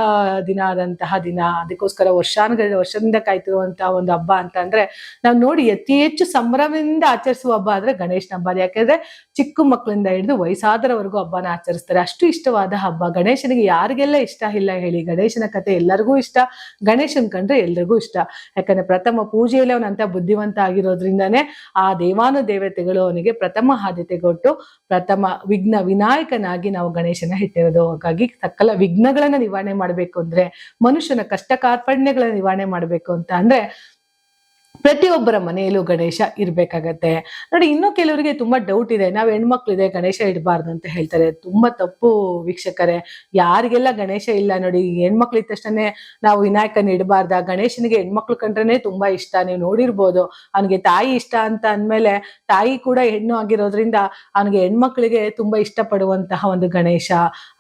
ದಿನ ಆದಂತಹ ದಿನ. ಅದಕ್ಕೋಸ್ಕರ ವರ್ಷಾನುಗಟ್ಟಲೆ ವರ್ಷದಿಂದ ಕಾಯ್ತಿರುವಂತಹ ಒಂದು ಹಬ್ಬ ಅಂತ ಅಂದ್ರೆ ನಾವು ನೋಡಿ ಅತಿ ಹೆಚ್ಚು ಸಂಭ್ರಮದಿಂದ ಆಚರಿಸುವ ಹಬ್ಬ ಆದ್ರೆ ಗಣೇಶನ ಹಬ್ಬ ಯಾಕಂದ್ರೆ ಚಿಕ್ಕ ಮಕ್ಕಳಿಂದ ಹಿಡಿದು ವಯಸ್ಸಾದರವರೆಗೂ ಹಬ್ಬನ ಆಚರಿಸ್ತಾರೆ. ಅಷ್ಟು ಇಷ್ಟವಾದ ಹಬ್ಬ. ಗಣೇಶನಿಗೆ ಯಾರಿಗೆಲ್ಲ ಇಷ್ಟ ಇಲ್ಲ ಹೇಳಿ. ಗಣೇಶನ ಕತೆ ಎಲ್ಲರಿಗೂ ಇಷ್ಟ. ಗಣೇಶನ್ ಕಂಡ್ರೆ ಎಲ್ರಿಗೂ ಇಷ್ಟ. ಯಾಕಂದ್ರೆ ಪ್ರಥಮ ಪೂಜೆಯಲ್ಲಿ ಅವನಂತ ಬುದ್ಧಿವಂತ ಆಗಿರೋದ್ರಿಂದಾನೇ ಆ ದೇವಾನು ದೇವತೆಗಳು ಅವನಿಗೆ ಪ್ರಥಮ ಆದ್ಯತೆ ಕೊಟ್ಟು ಪ್ರಥಮ ವಿಘ್ನ ವಿನಾಯಕನಾಗಿ ನಾವು ಗಣೇಶನ ಇಟ್ಟಿರೋದು ಹಾಗಾಗಿ ಸಕಲ ವಿಘ್ನಗಳನ್ನ ನಿವಾರಣೆ ಮಾಡ್ಬೇಕು ಅಂದ್ರೆ, ಮನುಷ್ಯನ ಕಷ್ಟ ಕಾರ್ಪಣ್ಯಗಳನ್ನ ನಿವಾರಣೆ ಮಾಡ್ಬೇಕು ಅಂತ ಅಂದ್ರೆ ಪ್ರತಿಯೊಬ್ಬರ ಮನೆಯಲ್ಲೂ ಗಣೇಶ ಇರ್ಬೇಕಾಗತ್ತೆ. ನೋಡಿ, ಇನ್ನೂ ಕೆಲವರಿಗೆ ತುಂಬಾ ಡೌಟ್ ಇದೆ. ನಾವ್ ಹೆಣ್ಮಕ್ಳಿದೆ, ಗಣೇಶ ಇಡಬಾರ್ದು ಅಂತ ಹೇಳ್ತಾರೆ. ತುಂಬಾ ತಪ್ಪು ವೀಕ್ಷಕರೇ. ಯಾರಿಗೆಲ್ಲ ಗಣೇಶ ಇಲ್ಲ ನೋಡಿ ಹೆಣ್ಮಕ್ಳು ಇದ್ದ ತಕ್ಷಣ ನಾವು ವಿನಾಯಕನ ಇಡಬಾರ್ದ. ಗಣೇಶನಿಗೆ ಹೆಣ್ಮಕ್ಳು ಕಂಡ್ರೇನೆ ತುಂಬಾ ಇಷ್ಟ. ನೀವು ನೋಡಿರ್ಬೋದು, ಅವನಿಗೆ ತಾಯಿ ಇಷ್ಟ ಅಂತ ಅಂದ್ಮೇಲೆ ತಾಯಿ ಕೂಡ ಹೆಣ್ಣು ಆಗಿರೋದ್ರಿಂದ ಅವನಿಗೆ ಹೆಣ್ಮಕ್ಳಿಗೆ ತುಂಬಾ ಇಷ್ಟಪಡುವಂತಹ ಒಂದು ಗಣೇಶ.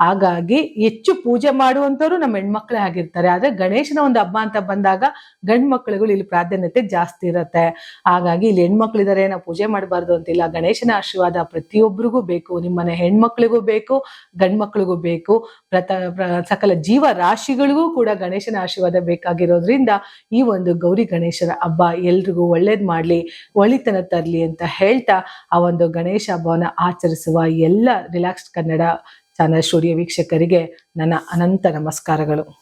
ಹಾಗಾಗಿ ಹೆಚ್ಚು ಪೂಜೆ ಮಾಡುವಂತವ್ರು ನಮ್ಮ ಹೆಣ್ಮಕ್ಳೇ ಆಗಿರ್ತಾರೆ. ಆದ್ರೆ ಗಣೇಶನ ಒಂದು ಹಬ್ಬ ಅಂತ ಬಂದಾಗ ಗಂಡ್ ಮಕ್ಳುಗಳು ಇಲ್ಲಿ ಪ್ರಾಧಾನ್ಯತೆ ಜಾಸ್ತಿ ಇರುತ್ತೆ. ಹಾಗಾಗಿ ಇಲ್ಲಿ ಹೆಣ್ಮಕ್ಳಿದಾರೆ, ನಾವು ಪೂಜೆ ಮಾಡಬಾರ್ದು ಅಂತಿಲ್ಲ. ಗಣೇಶನ ಆಶೀರ್ವಾದ ಪ್ರತಿಯೊಬ್ಬರಿಗೂ ಬೇಕು. ನಿಮ್ಮನೆ ಹೆಣ್ಮಕ್ಳಿಗೂ ಬೇಕು, ಗಂಡ್ಮಕ್ಳಿಗೂ ಬೇಕು. ಪ್ರತ, ಪ್ರ- ಸಕಲ ಜೀವ ರಾಶಿಗಳಿಗೂ ಕೂಡ ಗಣೇಶನ ಆಶೀರ್ವಾದ ಬೇಕಾಗಿರೋದ್ರಿಂದ ಈ ಒಂದು ಗೌರಿ ಗಣೇಶನ ಹಬ್ಬ ಎಲ್ರಿಗೂ ಒಳ್ಳೇದ್ ಮಾಡ್ಲಿ, ಒಳಿತನ ತರ್ಲಿ ಅಂತ ಹೇಳ್ತಾ ಆ ಒಂದು ಗಣೇಶ ಹಬ್ಬವನ್ನ ಆಚರಿಸುವ ಎಲ್ಲ ರಿಲ್ಯಾಕ್ಸ್ಡ್ ಕನ್ನಡ ಚಾನಲ್ ಸ್ಟುಡಿಯೋ ವೀಕ್ಷಕರಿಗೆ ನನ್ನ ಅನಂತ ನಮಸ್ಕಾರಗಳು.